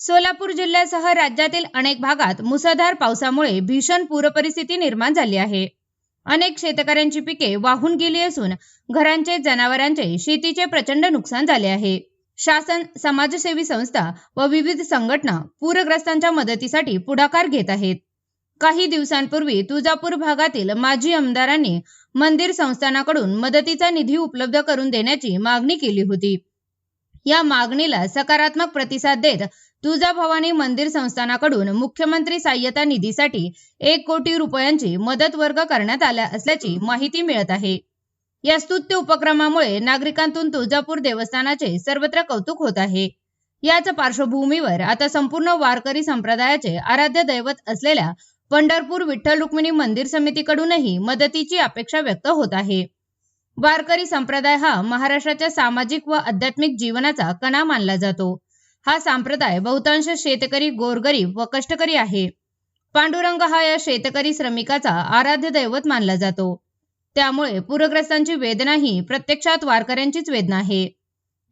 सोलापूर जिल्ह्यासह राज्यातील अनेक भागात मुसळधार पावसामुळे भीषण पूरपरिस्थिती निर्माण झाली आहे. अनेक शेतकऱ्यांची पिके वाहून गेली असून घरांचे जनावरांचे शेतीचे प्रचंड नुकसान झाले आहे. शासन समाजसेवी संस्था व विविध संघटना पूरग्रस्तांच्या मदतीसाठी पुढाकार घेत आहेत. काही दिवसांपूर्वी तुळजापूर भागातील माजी आमदारांनी मंदिर संस्थानाकडून मदतीचा निधी उपलब्ध करून देण्याची मागणी केली होती. या मागणीला सकारात्मक प्रतिसाद देत तुळजाभवानी मंदिर संस्थानाकडून मुख्यमंत्री सहाय्यता निधीसाठी एक कोटी रुपयांची मदत वर्ग करण्यात आल्या असल्याची माहिती मिळत आहे. या स्तुत्य उपक्रमामुळे नागरिकांतून तुळजापूर देवस्थानाचे सर्वत्र कौतुक होत आहे. याच पार्श्वभूमीवर आता संपूर्ण वारकरी संप्रदायाचे आराध्य दैवत असलेल्या पंढरपूर विठ्ठल रुक्मिणी मंदिर समितीकडूनही मदतीची अपेक्षा व्यक्त होत आहे. वारकरी संप्रदाय हा महाराष्ट्राच्या सामाजिक व आध्यात्मिक जीवनाचा कणा मानला जातो. हा संप्रदाय बहुतांश शेतकरी गोरगरीब व कष्टकरी आहे. पांडुरंग हा या शेतकरी श्रमिकाचा आराध्य दैवत मानला जातो. त्यामुळे पूरग्रस्तांची वेदना ही प्रत्यक्षात वारकऱ्यांचीच वेदना आहे.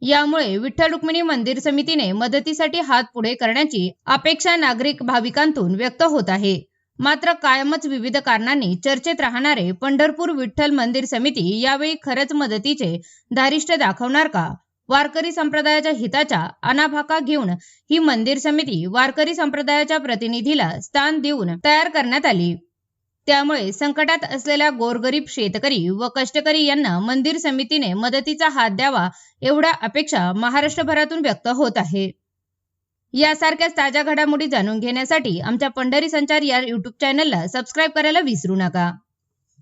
यामुळे विठ्ठल रुक्मिणी मंदिर समितीने मदतीसाठी हात पुढे करण्याची अपेक्षा नागरिक भाविकांतून व्यक्त होत आहे. मात्र कायमच विविध कारणांनी चर्चेत राहणारे पंढरपूर विठ्ठल मंदिर समिती यावेळी खरंच मदतीचे धारिष्ट दाखवणार का? वारकरी संप्रदायाच्या हिताच्या अनाभाका घेऊन ही मंदिर समिती वारकरी संप्रदायाच्या प्रतिनिधीला स्थान देऊन तयार करण्यात आली. त्यामुळे संकटात असलेल्या गोरगरीब शेतकरी व कष्टकरी यांना मंदिर समितीने मदतीचा हात द्यावा एवढ्या अपेक्षा महाराष्ट्रभरातून व्यक्त होत आहे. यासारख्याच ताज्या घडामोडी जाणून घेण्यासाठी आमच्या पंढरी संचार या युट्यूब चॅनलला सबस्क्राईब करायला विसरू नका.